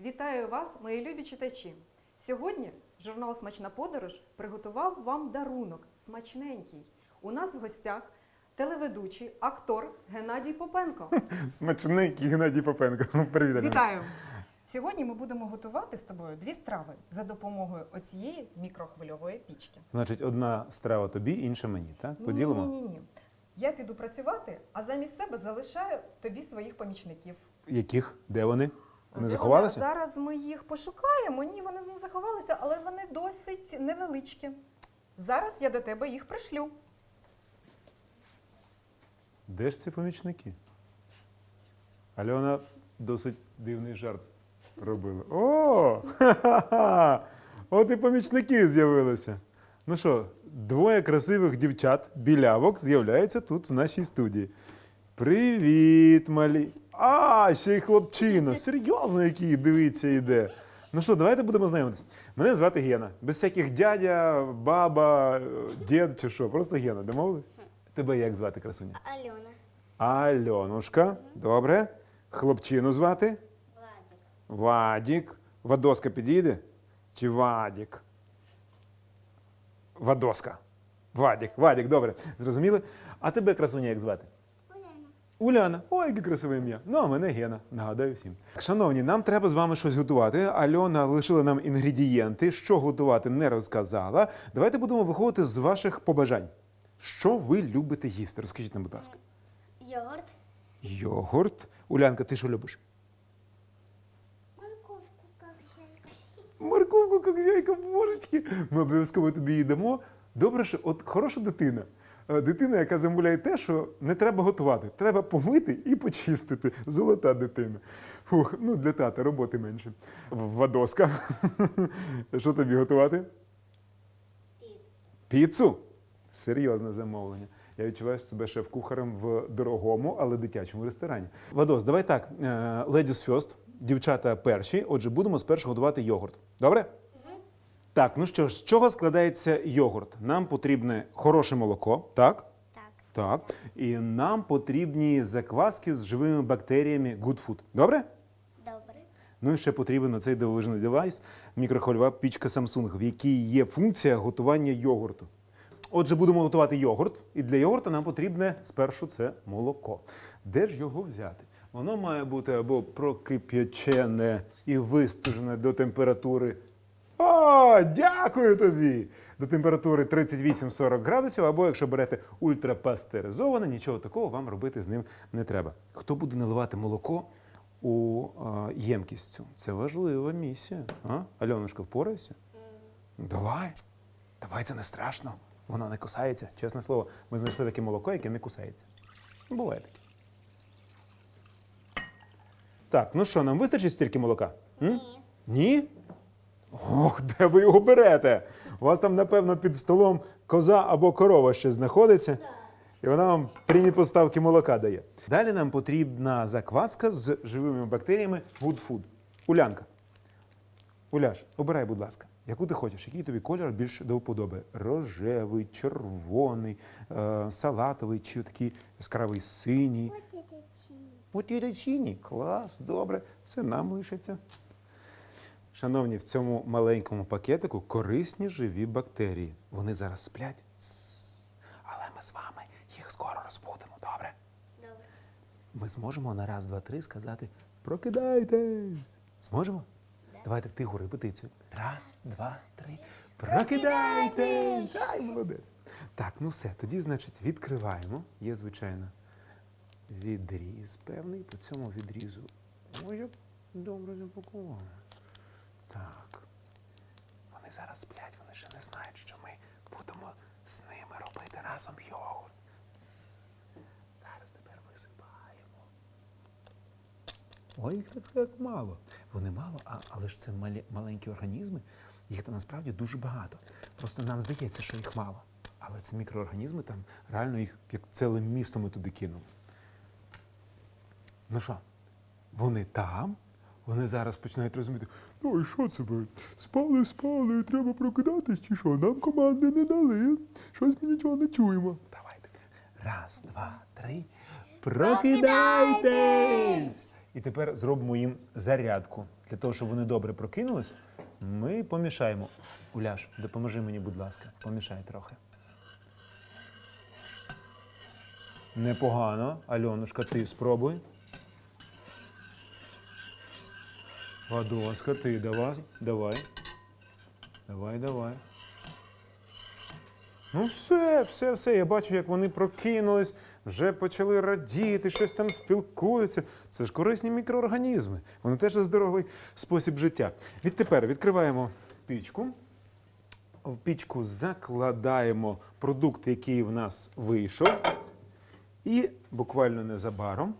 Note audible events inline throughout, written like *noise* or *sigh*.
Вітаю вас, мої любі читачі. Сьогодні журнал Смачна подорож приготував вам дарунок смачненький. У нас в гостях телеведучий, актор Геннадій Попенко. Смачненький Геннадій Попенко. *laughs* Привіт. Вітаю! Сьогодні ми будемо готувати з тобою дві страви за допомогою оцієї мікрохвильової пічки. Значить, одна страва тобі, інша мені, так? Поділимо? Ні, ні, ні. Я піду працювати, а замість себе залишаю тобі своїх помічників. Яких? Де вони? Вони Де заховалися? Зараз ми їх пошукаємо. Ні, вони не заховалися, але вони досить невеличкі. Зараз я до тебе їх пришлю. Де ж ці помічники? Альона досить дивний жарт робила. О! Ха-ха-ха! *laughs* От і помічники з'явилися. Ну що, двоє красивих дівчат, білявок, з'являються тут в нашій студії. Привіт, малі. А, ще й хлопчина. Серйозно, який дивіться йде. Ну що, давайте будемо знайомитися. Мене звати Гена. Без всяких дядя, баба, дід чи що. Просто Гена. Домовились? Тебе як звати, красуня? Альона. Альонушка. Добре. Хлопчину звати? Владик. Вадік. Вадоска підійде? Чи Вадік? Вадоска. Вадік. Вадік, добре. Зрозуміли? А тебе, красуня, як звати? Уляна. Ой, яке красиве ім'я. Ну, а мене Гена, нагадаю всім. Шановні, нам треба з вами щось готувати. Альона лишила нам інгредієнти. Що готувати не розказала. Давайте будемо виходити з ваших побажань. Що ви любите їсти? Розкажіть нам, будь ласка. Йогурт. Йогурт. Улянка, ти що любиш? Морковку, как зайка. Морковку, як зяйка, божечки. Ми обов'язково тобі її дамо. Добре, що от хороша дитина. Е, Дитина, яка замовляє те, що не треба готувати. Треба помити і почистити. Золота дитина. Фух, ну для тата роботи менше. Вадоска. *laughs* Що тобі готувати? Піц. Піцу? Серйозне замовлення. Я відчуваю себе шеф-кухарем в дорогому, але дитячому ресторані. Вадос, давай так. е, Ladies first, дівчата перші. Отже, будемо спершу готувати йогурт. Добре? Так, ну що ж, з чого складається йогурт? Нам потрібне хороше молоко, так? Так. Так. І нам потрібні закваски з живими бактеріями Good Food. Добре? Добре. Ну і ще потрібен оцей дивовижний девайс мікрохвильова пічка Samsung, в якій є функція готування йогурту. Отже, будемо готувати йогурт, і для йогурта нам потрібне спершу це молоко. Де ж його взяти? Воно має бути або прокип'ячене і вистужене до температури. О, дякую тобі! До температури 38-40 градусів, або якщо берете ультрапастеризоване, нічого такого вам робити з ним не треба. Хто буде наливати молоко у а, ємкість цю? Це важлива місія. А? Альонушка, впорайся? Давай. Давай, це не страшно. Воно не кусається. Чесне слово, ми знайшли таке молоко, яке не кусається. Буває таке. Так, ну що, нам вистачить стільки молока? М? Ні. Ох, де ви його берете? У вас там, напевно, під столом коза або корова ще знаходиться, і вона вам прямі поставки молока дає. Далі нам потрібна закваска з живими бактеріями Good Food. Улянка. Уляш, обирай, будь ласка, яку ти хочеш, який тобі колір більше до вподоби? Рожевий, червоний, е, салатовий чи такий яскравий синій. От. Клас, добре, це нам лишиться. Шановні, в цьому маленькому пакетику корисні живі бактерії. Вони зараз сплять, але ми з вами їх скоро розбудимо, добре? Добре. Ми зможемо на раз, два, три сказати Прокидайтесь. Зможемо? Давайте тиху репетицію. Раз, два, три. Прокидайтесь! Ай, молодець. Так, ну все, тоді, значить, відкриваємо. Є, звичайно, відріз певний. По цьому відрізу. Ой, як добре запаковано. Так. Вони зараз сплять, вони ще не знають, що ми будемо з ними робити разом йогурт. Зараз тепер висипаємо. Ой, їх так, так мало. Вони мало, а, але ж це малі, маленькі організми. Їх там насправді дуже багато. Просто нам здається, що їх мало. Але це мікроорганізми, там реально їх як ціле місто ми туди кинули. Ну що, вони там, вони зараз починають розуміти, ну і що це ви? Спали, спали, треба прокидатись чи що? Нам команди не дали. Щось ми нічого не чуємо. Давайте. Раз, два, три. Прокидайтесь! І тепер зробимо їм зарядку. Для того, щоб вони добре прокинулись, ми помішаємо. Уляш, допоможи мені, будь ласка, помішай трохи. Непогано. Альонушка, ти спробуй. Вадоска, ти давай, давай. Давай, давай. Ну, все, все, все. Я бачу, як вони прокинулись, вже почали радіти, щось там спілкуються. Це ж корисні мікроорганізми. Вони теж здоровий спосіб життя. Відтепер відкриваємо пічку. В пічку закладаємо продукт, який в нас вийшов. І буквально незабаром,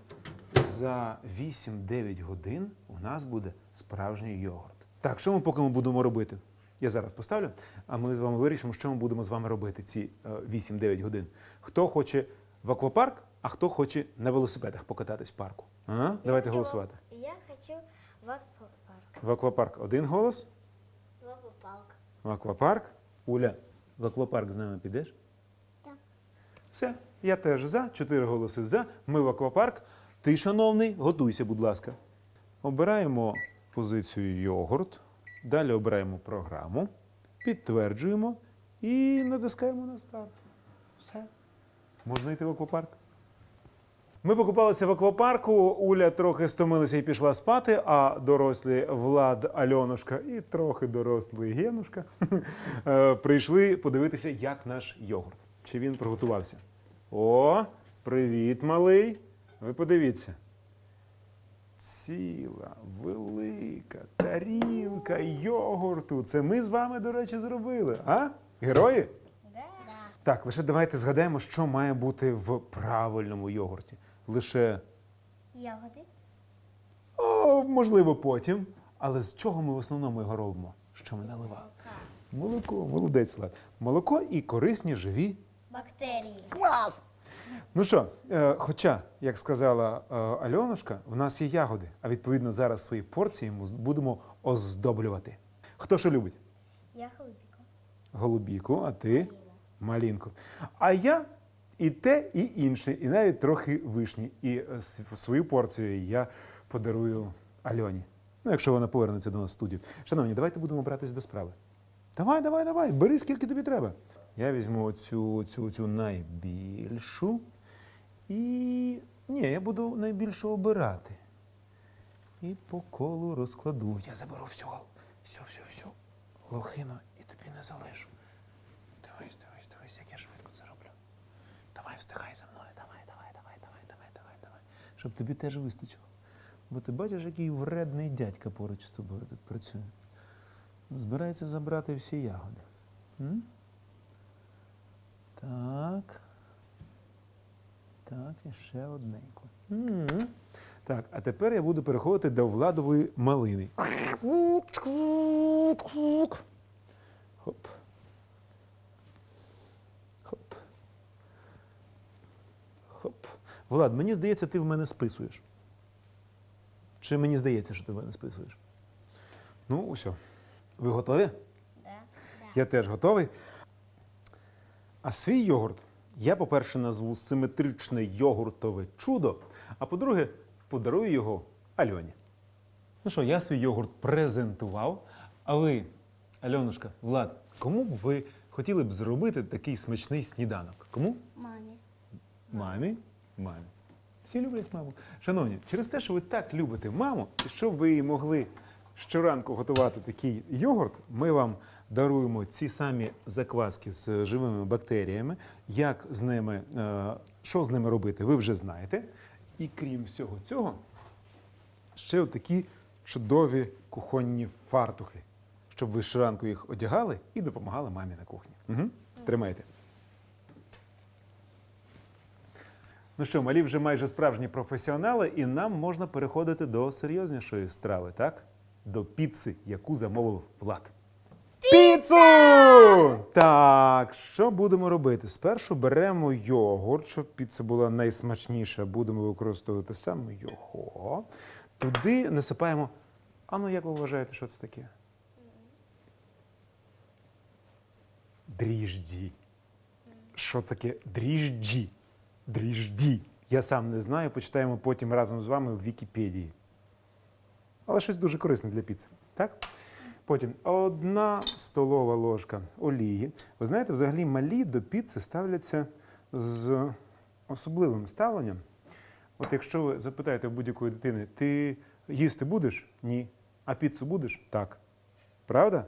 за 8-9 годин, у нас буде справжній йогурт. Так, що ми поки ми будемо робити? Я зараз поставлю, а ми з вами вирішимо, що ми будемо з вами робити ці е, 8-9 годин. Хто хоче в аквапарк, а хто хоче на велосипедах покататись в парку. А? Давайте голосувати. Я хочу в аквапарк. В аквапарк один голос, В аквапарк. в аквапарк. Уля, в аквапарк з нами підеш? Так. Все, я теж за. Чотири голоси за. Ми в аквапарк. Ти, шановний, готуйся, будь ласка. Обираємо позицію йогурт. Далі обираємо програму, підтверджуємо і натискаємо на старт. Все. Можна йти в аквапарк. Ми покупалися в аквапарку. Уля трохи стомилася і пішла спати, а дорослі Влад, Альонушка і трохи дорослий Генушка *laughs* е, прийшли подивитися, як наш йогурт. Чи він приготувався. О, привіт, малий. Ви подивіться. Ціла, велика тарілка йогурту. Це ми з вами, до речі, зробили. А? Герої? Да. Так, лише давайте згадаємо, що має бути в правильному йогурті. Лише, Ягоди. о, можливо, потім. Але з чого ми в основному його робимо? Що ми наливаємо? Молоко, молодець, Влад. Молоко і корисні живі. Бактерії. Клас! Ну що, е, хоча, як сказала е, Альонушка, в нас є ягоди, а відповідно зараз свої порції ми будемо оздоблювати. Хто що любить? Я голубіка. Голубіку, а ти малінку. А я і те, і інше, і навіть трохи вишні. І е, свою порцію я подарую Альоні. Ну, якщо вона повернеться до нас в студію. Шановні, давайте будемо братись до справи. Давай, давай, давай, бери скільки тобі треба. Я візьму цю, цю, цю найбільшу. І. Ні, я буду найбільшу обирати. І по колу розкладу. Я заберу всього. Все, все, все. Лохину і тобі не залишу. Дивись, дивись, дивись, як я швидко це роблю. Давай, встигай за мною. Давай, давай, давай, давай, давай, давай, давай. Щоб тобі теж вистачило. Бо ти бачиш, який вредний дядька поруч з тобою тут працює. Збирається забрати всі ягоди. М? Так. Так, і ще одненьку. М. Так, а тепер я буду переходити до владової малини. Хоп. Хоп. Хоп. Влад, мені здається, ти в мене списуєш. Чи мені здається, що ти в мене списуєш? Ну, усе. Ви готові? Да. Да. Я теж готовий. А свій йогурт я, по-перше, назву симетричне йогуртове чудо, а по-друге, подарую його Альоні. Ну що, я свій йогурт презентував. А ви, Альонушка, Влад, кому б ви хотіли б зробити такий смачний сніданок? Кому? Мамі. Мамі? Мамі. Всі люблять маму. Шановні, через те, що ви так любите маму, і щоб ви могли щоранку готувати такий йогурт, ми вам даруємо ці самі закваски з живими бактеріями. Як з ними, е, що з ними робити, ви вже знаєте. І крім всього цього, ще такі чудові кухонні фартухи, щоб ви щоранку їх одягали і допомагали мамі на кухні. Угу. Тримайте. Ну що, малі вже майже справжні професіонали, і нам можна переходити до серйознішої страви, так? До піци, яку замовив Влад. Піцу! Так, що будемо робити? Спершу беремо йогурт, щоб піца була найсмачніша, будемо використовувати саме його. Туди насипаємо. А ну як ви вважаєте, що це таке? Дріжджі. Що таке дріжджі? Дріжджі. Я сам не знаю, почитаємо потім разом з вами в Вікіпедії. але щось дуже корисне для піци. Так? Потім одна столова ложка олії. Ви знаєте, взагалі малі до піци ставляться з особливим ставленням. От якщо ви запитаєте будь-якої дитини, ти їсти будеш? Ні. А піцу будеш? Так. Правда?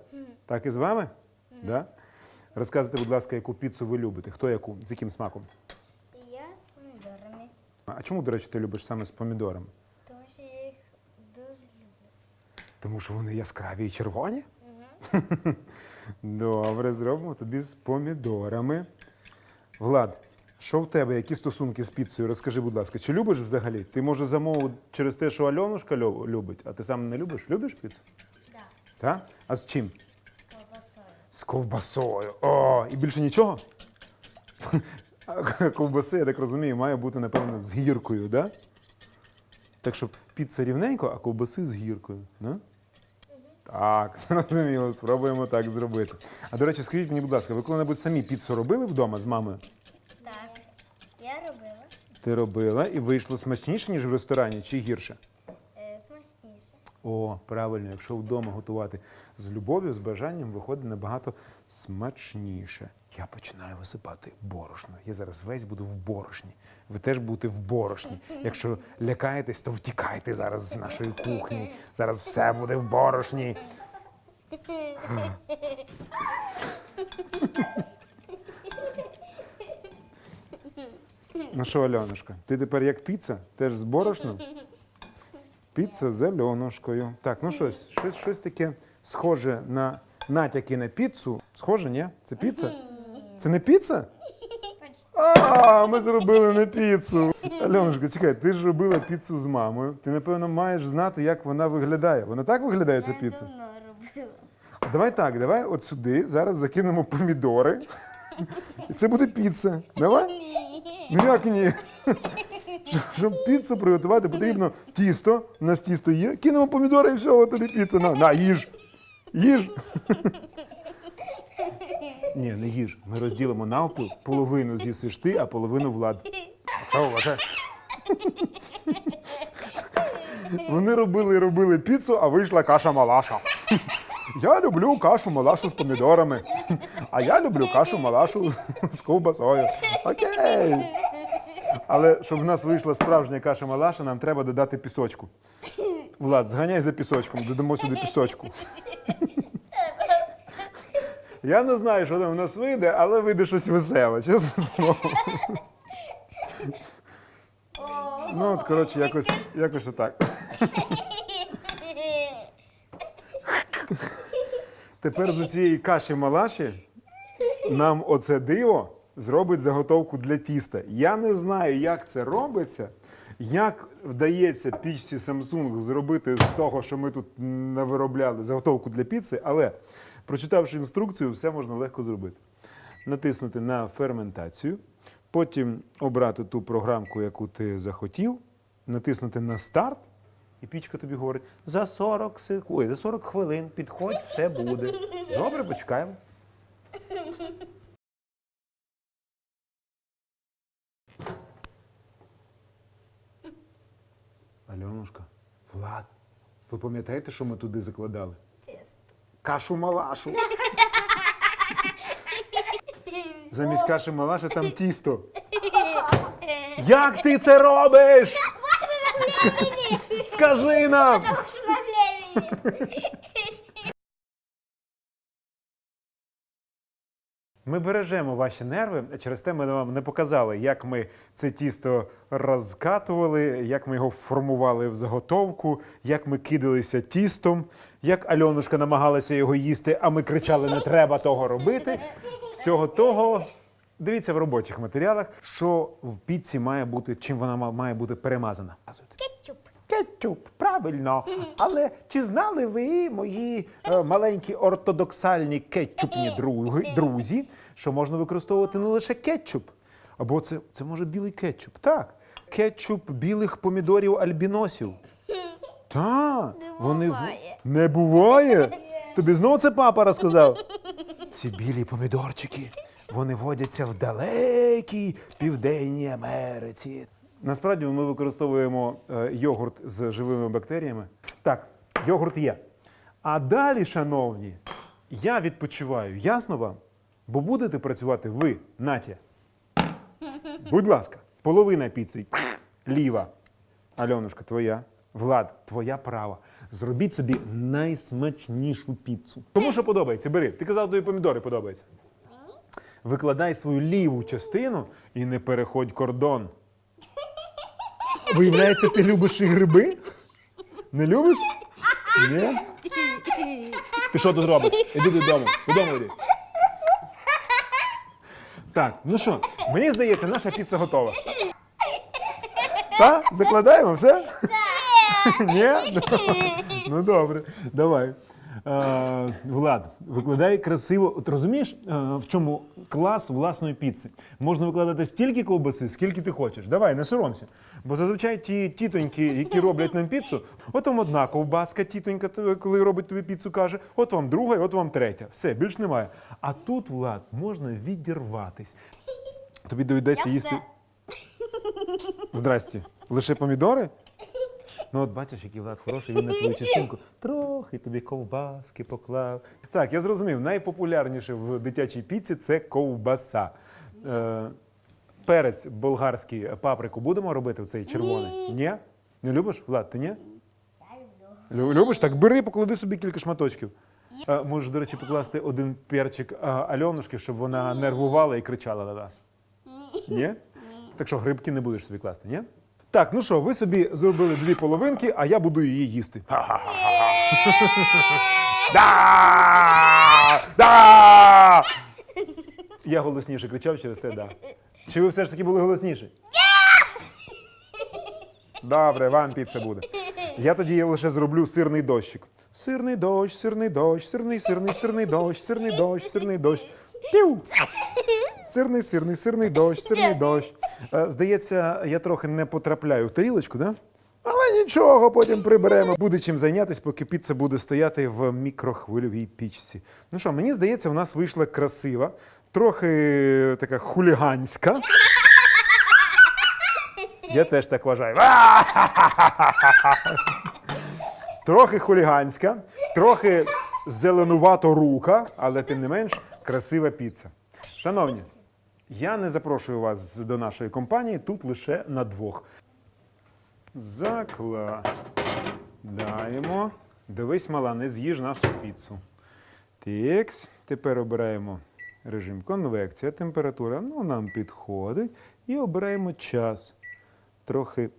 Так і з вами? Да? Розказуйте, будь ласка, яку піцу ви любите? Хто яку? З яким смаком? Я з помідорами, А чому, до речі, ти любиш саме з помідорами? тому що я їх дуже люблю. Тому що вони яскраві і червоні? *laughs* Добре, зробимо тобі з помідорами. Влад, що в тебе? Які стосунки з піцею? Розкажи, будь ласка, чи любиш взагалі? Ти може замовив через те, що Альонушка любить, а ти сам не любиш? Любиш піцу? Да, Так? А з чим? колбасою. З ковбасою. О, і більше нічого? *laughs* Ковбаси, я так розумію, має бути, напевно, з гіркою, да? Так що піца рівненько, а ковбаси з гіркою. Да? Так, *laughs* зрозуміло, спробуємо так зробити. А до речі, скажіть мені, будь ласка, ви коли-небудь самі піцу робили вдома з мамою? Так, я робила Ти робила і вийшло смачніше, ніж в ресторані, чи гірше? е, смачніше. О, правильно, якщо вдома готувати з любов'ю, з бажанням, виходить набагато смачніше. Я починаю висипати борошно. Я зараз весь буду в борошні. Ви теж будете в борошні. Якщо лякаєтесь, то втікайте зараз з нашої кухні. Зараз все буде в борошні. Ну що, Альонушка, ти тепер як піца? Теж з борошном? Піца з Альонушкою. Так, ну щось, щось, щось таке схоже на натяки на піцу. Схоже, ні? Це піца? Це не піца? А, ми зробили не піцу. Альонушка, чекай, ти ж робила піцу з мамою. Ти, напевно, маєш знати, як вона виглядає. Вона так виглядає, ця Я давно робила. Давай так, давай от сюди зараз закинемо помідори. І це буде піца. Давай? Ну як ні? Щоб- Щоб піцу приготувати, потрібно тісто. У нас тісто є. Кинемо помідори і все, от тобі піца. На, на, їж. Їж. Ні, не їж. Ми розділимо навпіл, половину з'їсиш ти, а половину влад. Вони робили і робили піцу, а вийшла каша малаша. Я люблю кашу малашу з помідорами. А я люблю кашу малашу з ковбасою. Окей. Але щоб в нас вийшла справжня каша малаша, нам треба додати пісочку. Влад, зганяй за пісочком, додамо сюди пісочку. Я не знаю, що там в нас вийде, але вийде щось веселе, чесно слово. Ну, от, коротше, якось, якось отак. Тепер з цієї каші малаші нам оце диво зробить заготовку для тіста. Я не знаю, як це робиться, як вдається пічці Samsung зробити з того, що ми тут навиробляли заготовку для піци, але прочитавши інструкцію, все можна легко зробити. Натиснути на ферментацію, потім обрати ту програмку, яку ти захотів, натиснути на старт. І пічка тобі говорить, за 40 секунд, ой, за 40 хвилин підходь, все буде. Добре, почекаємо. Альонушка, Влад, ви пам'ятаєте, що ми туди закладали? Кашу малашу. *laughs* Замість каші малаша там тісто. *laughs* Як ти це робиш? Скажи нам! Ми бережемо ваші нерви, а через те ми вам не показали, як ми це тісто розкатували, як ми його формували в заготовку, як ми кидалися тістом, як Альонушка намагалася його їсти, а ми кричали: не треба того робити. Всього того. Дивіться в робочих матеріалах, що в піці має бути, чим вона має бути перемазана. Кетчуп. Правильно. Але чи знали ви, мої е, маленькі ортодоксальні кетчупні други, друзі, що можна використовувати не лише кетчуп, або це, це може білий кетчуп. Так, кетчуп білих помідорів альбіносів. Так, вони в- буває. не буває. Тобі знову це папа розказав. *laughs* Ці білі помідорчики, вони водяться в далекій південній Америці. Насправді ми використовуємо е, йогурт з живими бактеріями. Так, йогурт є. А далі, шановні, я відпочиваю. Ясно вам? Бо будете працювати ви, Натя. Будь ласка, половина піци ліва. Альонушка, твоя. Влад, твоя права. Зробіть собі найсмачнішу піцу. Тому що подобається, бери. Ти казав, тобі помідори подобаються. Викладай свою ліву частину і не переходь кордон. Виявляється, ти любиш і гриби? Не любиш? Ні? Ти що тут робиш? Іди додому. Додому йди. Так, ну що, мені здається, наша піца готова. Так? Закладаємо все? Ні? Ну добре, давай. Е, Влад, викладай красиво. От розумієш, е, в чому клас власної піци? Можна викладати стільки ковбаси, скільки ти хочеш. Давай, не соромся. Бо зазвичай ті тітоньки, які роблять нам піцу, от вам одна ковбаска, тітонька, коли робить тобі піцу, каже, от вам друга, і от вам третя. Все, більш немає. А тут, Влад, можна відірватись. Тобі доведеться їсти. Здрасті. Лише помідори? Ну, от бачиш, який Влад хороший, він на твою частинку трохи тобі ковбаски поклав. Так, я зрозумів, найпопулярніше в дитячій піці це ковбаса. Е, перець болгарський, паприку будемо робити цей червоний? Ні. Не любиш? Влад, ти ні? Лю- Любиш? Так бери, поклади собі кілька шматочків. Е, можеш, до речі, покласти один перчик е, Альонушки, щоб вона нервувала і кричала на нас. Ні? Так що грибки не будеш собі класти, ні? Так, ну що, ви собі зробили дві половинки, а я буду її їсти. Да! Да! Я голосніше кричав через те, да. Чи ви все ж таки були голосніші? Добре, вам піца буде. Я тоді лише зроблю сирний дощик. Сирний дощ, сирний дощ, сирний, сирний, сирний дощ, сирний дощ, сирний дощ. Пів! Сирний, сирний, сирний дощ, сирний дощ. Е, Здається, я трохи не потрапляю в тарілочку, да? Але нічого, потім приберемо. Буде чим зайнятися, поки піца буде стояти в мікрохвильовій пічці. Ну що, мені здається, в нас вийшла красива, трохи така хуліганська. Я теж так вважаю. *laughs* Трохи хуліганська, трохи зеленувато рука, але тим не менш красива піца. Шановні, я не запрошую вас до нашої компанії тут лише на двох. Закладаємо. Дивись, мала, не з'їж нашу піцу. Текс. Тепер обираємо режим конвекція, температура. Ну, нам підходить. І обираємо час. Трохи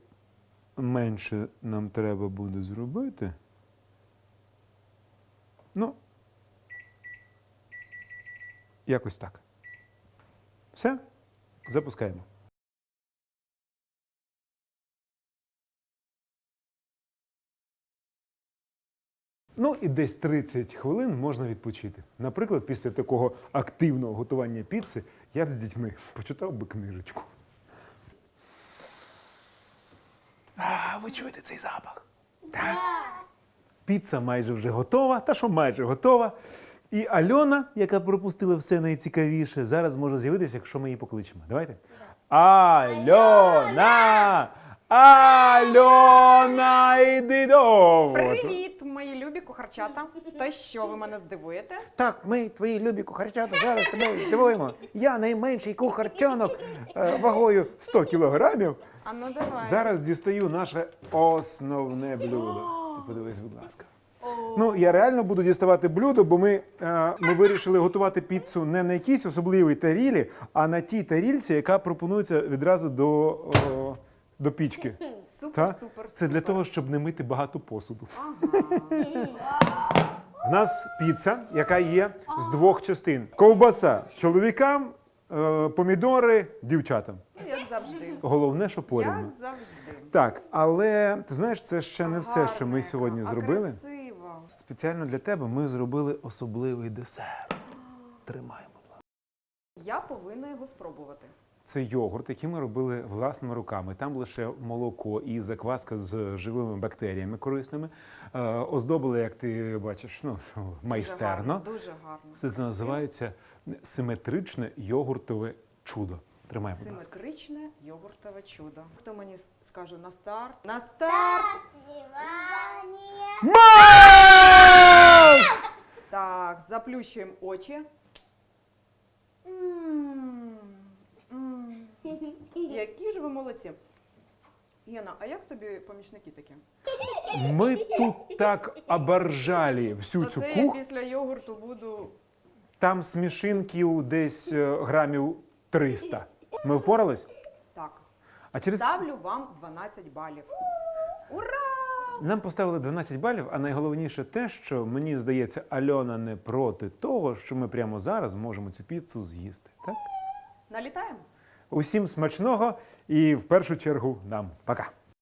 менше нам треба буде зробити. Ну, якось так. Все? Запускаємо. Ну і десь 30 хвилин можна відпочити. Наприклад, після такого активного готування піци я б з дітьми почитав би книжечку. А, ви чуєте цей запах? Так. Піца майже вже готова, та що майже готова. І Альона, яка пропустила все найцікавіше, зараз може з'явитися, якщо ми її покличемо. Давайте. Альона! Альона, йди до! Привіт, мої любі кухарчата. Та що ви мене здивуєте? Так, ми, твої любі кухарчата, зараз тебе здивуємо. Я найменший кухарчонок е, вагою 100 кілограмів. А ну давай. Зараз дістаю наше основне блюдо. Ти подивись, будь ласка. Ну, я реально буду діставати блюдо, бо ми, е, ми вирішили готувати піцу не на якійсь особливій тарілі, а на тій тарільці, яка пропонується відразу до, о, до пічки. Супер, супер, Це для того, щоб не мити багато посуду. Ага. У нас піца, яка є з двох частин: ковбаса чоловікам, е, помідори дівчатам. Ну, як завжди. Головне, що порівну. Як завжди. Так, але ти знаєш, це ще не все, що ми сьогодні зробили. Спеціально для тебе ми зробили особливий десерт. Тримай, будь ласка. Я повинна його спробувати. Це йогурт, який ми робили власними руками. Там лише молоко і закваска з живими бактеріями корисними. Е, оздобили, як ти бачиш, ну, майстерно. Дуже гарно. Дуже гарно. Все це називається симетричне йогуртове чудо. Тримай, будь ласка. Симетричне йогуртове чудо. Хто мені скаже на старт. На старт! Внимание. Мам! Так, заплющуємо очі. Які ж ви молодці. Єна, а як тобі помічники такі? Ми тут так оборжали всю То цю це я кухню. після йогурту буду. Там смішинків десь е, грамів 300. Ми впорались? Так, А через ставлю вам 12 балів. Ура! Нам поставили 12 балів, а найголовніше те, що мені здається, Альона не проти того, що ми прямо зараз можемо цю піцу з'їсти. Так? Налітаємо? Усім смачного і в першу чергу нам. Пока.